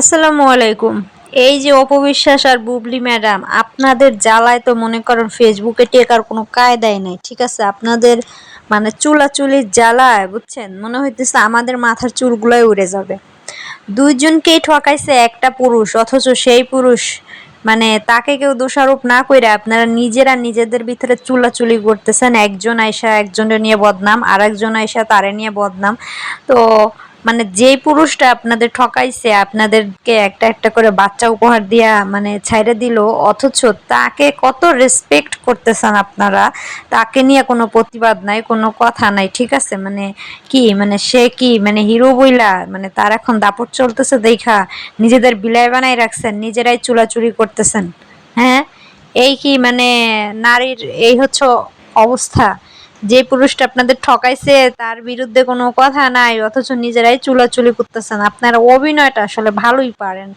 আসসালামু আলাইকুম। এই যে অপবিশ্বাস আর বুবলি ম্যাডাম, আপনাদের জ্বালায় তো মনে করেন ফেসবুকে টেকার কোনো কায়দাই নাই, ঠিক আছে? আপনাদের মানে চুলাচুলির জ্বালায়, বুঝছেন? মনে হইতেছে আমাদের মাথার চুলগুলোই উড়ে যাবে। দুইজনকেই ঠকাইছে একটা পুরুষ, অথচ সেই পুরুষ মানে তাকে কেউ দোষারোপ না কইরা আপনারা নিজেরা নিজেদের ভিতরে চুলাচুলি করতেছেন। একজন আয়সা একজনের নিয়ে বদনাম আর একজন আয়সা তারে নিয়ে বদনাম। তো মানে যেই পুরুষটা আপনাদের ঠকাইছে, আপনাদেরকে একটা একটা করে বাচ্চা উপহার দিয়া মানে ছাইড়ে দিল, অথচ তাকে কত রেসপেক্ট করতেছেন আপনারা, তাকে নিয়ে কোনো প্রতিবাদ নাই, কোনো কথা নাই, ঠিক আছে? মানে কি মানে সে কি মানে হিরো বইলা মানে তার এখন দাপট চলতেছে দেখা, নিজেদের বিলাই বানাই রাখছেন, নিজেরাই চুলাচুরি করতেছেন হ্যাঁ? এই কি মানে নারীর, এই হচ্ছে অবস্থা। যে পুরুষটা আপনাদের ঠকাইছে, তার বিরুদ্ধে কোনো কথা নাই, অথচ নিজেরাই চুলাচুলি করতেছেন। আপনারা অভিনয়টা আসলে ভালোই পারেন।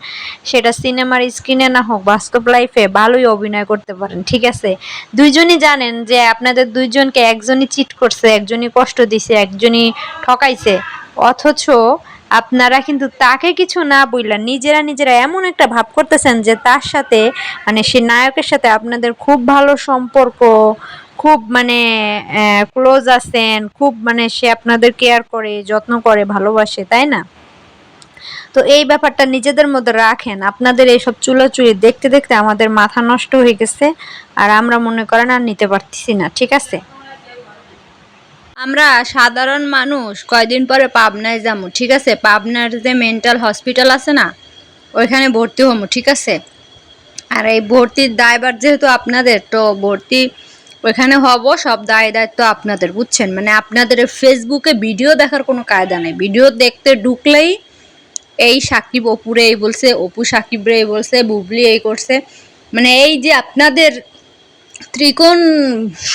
সেটা সিনেমার স্ক্রিনে না হোক, বাস্তব লাইফে ভালোই অভিনয় করতে পারেন, ঠিক আছে? দুইজনই জানেন যে আপনাদের দুইজনকে একজনই চিট করছে, একজনই কষ্ট দিছে, একজনই ঠকাইছে। অথচ আপনারা কিন্তু তাকে কিছু না বললেন নিজেরা নিজেরা এমন একটা ভাব করতেছেন যে তার সাথে মানে সে নায়কের সাথে আপনাদের খুব ভালো সম্পর্ক খুব মানে ক্লোজ আছেন, খুব মানে সে আপনাদের কেয়ার করে, যত্ন করে, ভালোবাসে, তাই না? তো এই ব্যাপারটা নিজেদের মধ্যে রাখেন। আপনাদের এইসব চুলোচুরি দেখতে দেখতে আমাদের মাথা নষ্ট হয়ে গেছে, আর আমরা মনে করেন আর নিতে পারতেছি না, ঠিক আছে? আমরা সাধারণ মানুষ, কয়দিন পরে পাবনায় যাব, ঠিক আছে? পাবনার যে মেন্টাল হসপিটাল আছে না, ওইখানে ভর্তি হব, ঠিক আছে? আর এই ভর্তির দায়বার যেহেতু আপনাদের, তো ভর্তি ওইখানে হব, সব দায় দায়িত্ব আপনাদের, বুঝছেন? মানে আপনাদের ফেসবুকে ভিডিও দেখার কোনো কায়দা নেই। ভিডিও দেখতে ঢুকলেই এই সাকিব অপুরে এই বলছে, অপু সাকিবরে এই বলছে, বুবলি এই করছে। মানে এই যে আপনাদের ত্রিকোণ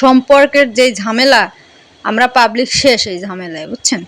সম্পর্কের যে ঝামেলা, আমরা পাবলিক শেষ এই ঝামেলায়, বুঝছেন?